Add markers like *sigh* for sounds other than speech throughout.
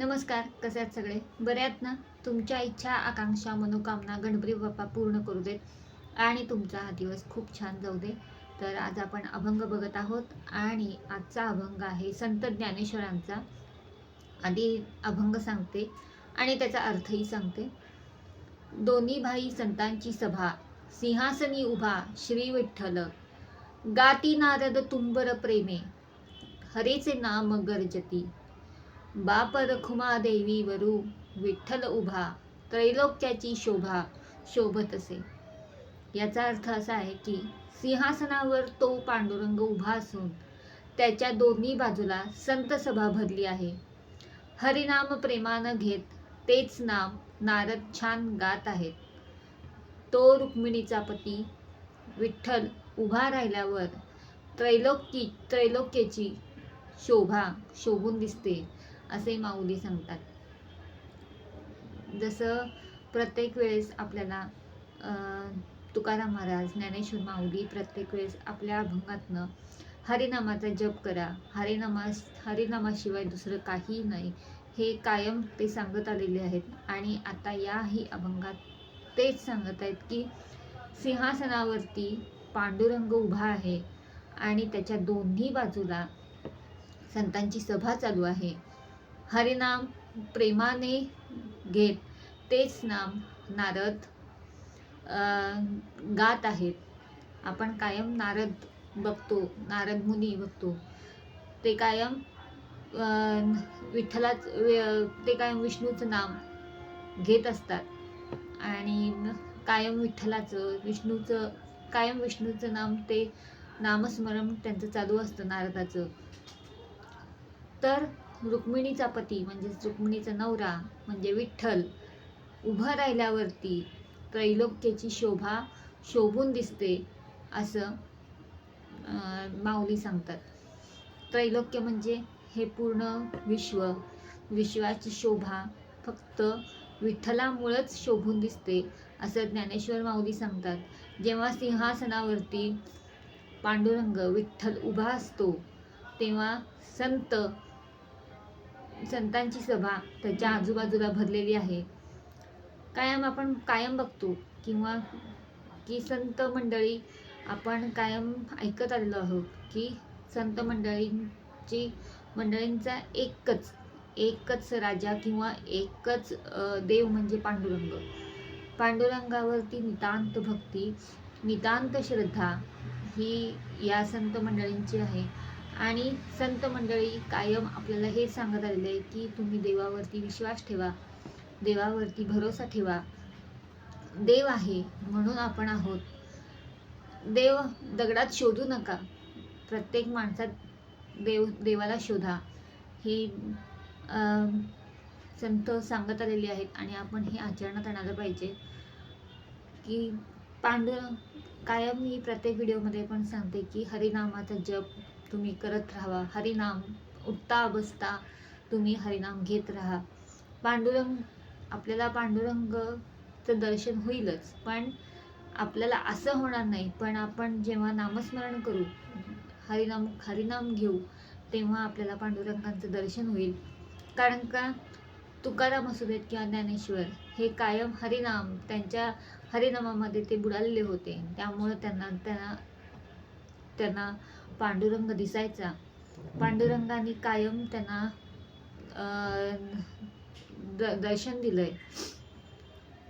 नमस्कार कसे आहेत सगळे? बरे ना? तुमच्या इच्छा आकांक्षा मनोकामना गणपती बाप्पा पूर्ण करू देत. आणि तुमचा हा दिवस खूप छान जाऊ दे. तर आज आपण अभंग बघत आहोत. आणि आजचा अभंग आहे संत ज्ञानेश्वरांचा. आधी अभंग सांगते आणि त्याचा अर्थही सांगते. दोन्ही भाई संतांची सभा. सिंहासनी उभा श्री विठ्ठल. गाती नारद तुंबर प्रेमे. हरेचे नाम गर्जती. बाप रखुमा देवी वरू विठ्ठल उभा त्रैलोक्याची शोभा शोभत असे. याचा अर्थ असा आहे की सिंहासनावर तो पांडुरंग उभा असून त्याच्या दोन्ही बाजूला संत सभा भरली आहे. हरिनाम प्रेमानं घेत तेच नाम नारद छान गात आहेत. तो रुक्मिणीचा पती विठ्ठल उभा राहिल्यावर त्रैलोकी त्रैलोक्याची शोभा शोभून दिसते. असे माऊली सांगतात. जसं प्रत्येक वेळेस आपल्याला तुकाराम महाराज ज्ञानेश्वर माऊली प्रत्येक वेळेस आपल्या अभंगातनं हरिनामाचा जप करा. हरिनामा हरिनामाशिवाय दुसरं काही नाही. हे कायम ते सांगत आलेले आहेत. आणि आता याही अभंगात तेच सांगत आहेत की सिंहासनावरती पांडुरंग उभा आहे आणि त्याच्या दोन्ही बाजूला संतांची सभा चालू आहे. हरिनाम प्रेमाने घेत तेच नाम नारद गात आहेत. आपण कायम नारद बघतो नारद मुनी बघतो. ते कायम विठ्ठलाच ते कायम विष्णूचं नाम घेत असतात. आणि कायम विठ्ठलाचं विष्णूचं कायम विष्णूचं नाम ते नामस्मरण त्यांचं चालू असतं नारदाचं. तर रुक्मिणीचा पती म्हणजेच रुक्मिणीचा नवरा म्हणजे विठ्ठल उभं राहिल्यावरती त्रैलोक्याची शोभा शोभून दिसते असं माऊली सांगतात. त्रैलोक्य म्हणजे हे पूर्ण विश्व विश्वाची शोभा फक्त विठ्ठलामुळंच शोभून दिसते असं ज्ञानेश्वर माऊली सांगतात. जेव्हा सिंहासनावरती पांडुरंग विठ्ठल उभा असतो तेव्हा संत संतांची सभा त्याच्या आजूबाजूला भरलेली आहे. कायम आपण कायम बघतो किंवा की संत मंडळी आपण कायम ऐकत आलेलो आहोत की संत मंडळींची मंडळींचा एकच एकच राजा किंवा एकच देव म्हणजे पांडुरंग. पांडुरंगावरती नितांत भक्ती नितांत श्रद्धा ही या संत मंडळींची आहे. आणि संत मंडळी कायम आपल्याला हे सांगत आलेलं आहे की तुम्ही देवावरती विश्वास ठेवा देवावरती भरोसा ठेवा. देव आहे म्हणून आपण आहोत. देव दगडात शोधू नका. प्रत्येक माणसात देव देवाला शोधा. हे संत सांगत आलेले आहेत आणि आपण हे आचरणात आणायला पाहिजे की पांडुर कायम मी प्रत्येक व्हिडिओमध्ये पण सांगते की हरिनामाचा जप तुम्ही करत राहा हरिनाम उठता बसता तुम्ही हरिनाम घेत राहा. पांडुरंग आपल्याला पांडुरंगचं दर्शन होईलच पण आपल्याला असं होणार नाही. पण आपण जेव्हा नामस्मरण करू हरिनाम हरिनाम घेऊ तेव्हा आपल्याला पांडुरंगांचं दर्शन होईल. कारण का? तुकाराम असू देत किंवा ज्ञानेश्वर हे कायम हरिनाम त्यांच्या हरिनामामध्ये ते बुडालेले होते. त्यामुळं त्यांना त्यांना त्यांना पांडुरंग दिसायचा. पांडुरंगाने कायम त्यांना द दर्शन दिलंय.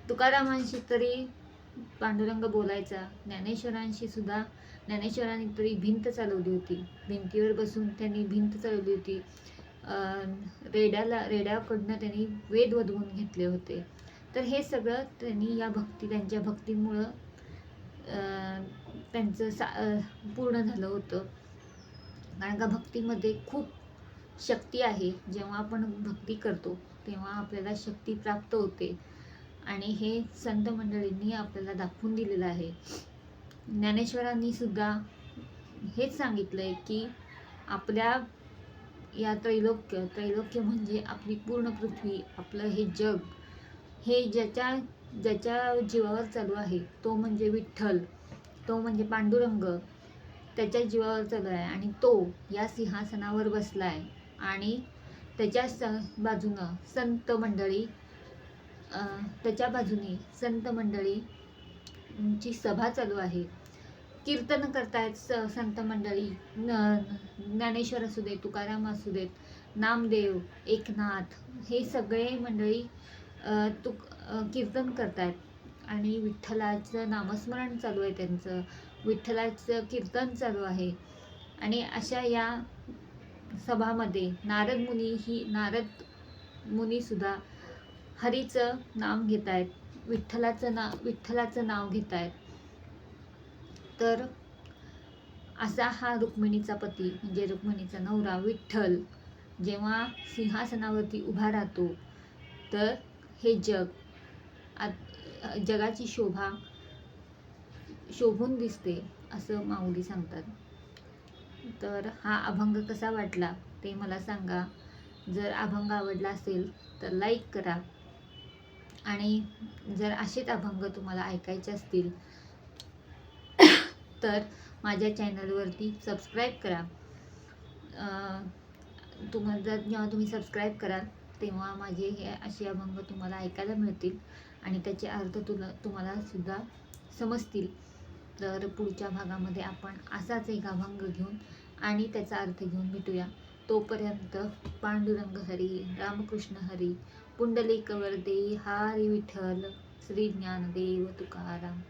तुकारामांशी तरी पांडुरंग बोलायचा. ज्ञानेश्वरांशी सुद्धा ज्ञानेश्वरांनी तरी भिंत चालवली होती. भिंतीवर बसून त्यांनी भिंत चालवली होती. रेड्याला रेड्याकडनं त्यांनी वेद वधवून घेतले होते. तर हे सगळं त्यांनी या भक्ती त्यांच्या भक्तीमुळं त्यांचं सा पूर्ण झालं होतं. कारण का भक्तीमध्ये खूप शक्ती आहे. जेव्हा आपण भक्ती करतो तेव्हा आपल्याला शक्ती प्राप्त होते. आणि हे संत मंडळींनी आपल्याला दाखवून दिलेलं आहे. ज्ञानेश्वरांनी सुद्धा हेच सांगितलं आहे की आपल्या या त्रैलोक्य त्रैलोक्य म्हणजे आपली पूर्ण पृथ्वी आपलं हे जग हे ज्याच्या ज्याच्या जीवावर चालू आहे तो म्हणजे विठ्ठल. तो म्हणजे पांडुरंग त्याच्या जीवावर चालू आहे आणि तो या सिंहासनावर बसला आहे आणि त्याच्या स बाजूनं संत मंडळी त्याच्या बाजूने संत मंडळीची सभा चालू आहे. कीर्तन करतायत स संत मंडळी. न ज्ञानेश्वर असू देत तुकाराम असू देत नामदेव एकनाथ हे सगळे मंडळी तुक कीर्तन करतायत. आणि विठ्ठलाचं नामस्मरण चालू आहे त्यांचं. विठ्ठलाचं कीर्तन चालू आहे. आणि अशा या सभामध्ये नारद मुनी ही नारद मुनीसुद्धा हरीचं नाम घेत आहेत विठ्ठलाचं ना विठ्ठलाचं नाव घेत आहेत तर असा हा रुक्मिणीचा पती म्हणजे रुक्मिणीचा नवरा विठ्ठल जेव्हा सिंहासनावरती उभा राहतो तर हे जग आत- जगाची शोभा शोभून दिसते असं माऊली सांगतात. तर हा अभंग कसा वाटला ते मला सांगा. जर अभंग आवडला असेल तर लाईक करा. आणि जर असेच अभंग तुम्हाला ऐकायचे असतील *coughs* तर माझ्या चॅनलवरती सबस्क्राईब करा. तुम्हाला जर जेव्हा तुम्ही सबस्क्राईब कराल तेव्हा माझे हे असे अभंग तुम्हाला ऐकायला मिळतील. आणि त्याचे अर्थ तुला तुम्हाला सुद्धा समजतील. तर पुढच्या भागामध्ये आपण असाच एक अभंग घेऊन आणि त्याचा अर्थ घेऊन भेटूया. तोपर्यंत पांडुरंग हरी रामकृष्ण हरी पुंडलिक वरदे हरी विठ्ठल श्री ज्ञानदेव तुकाराम.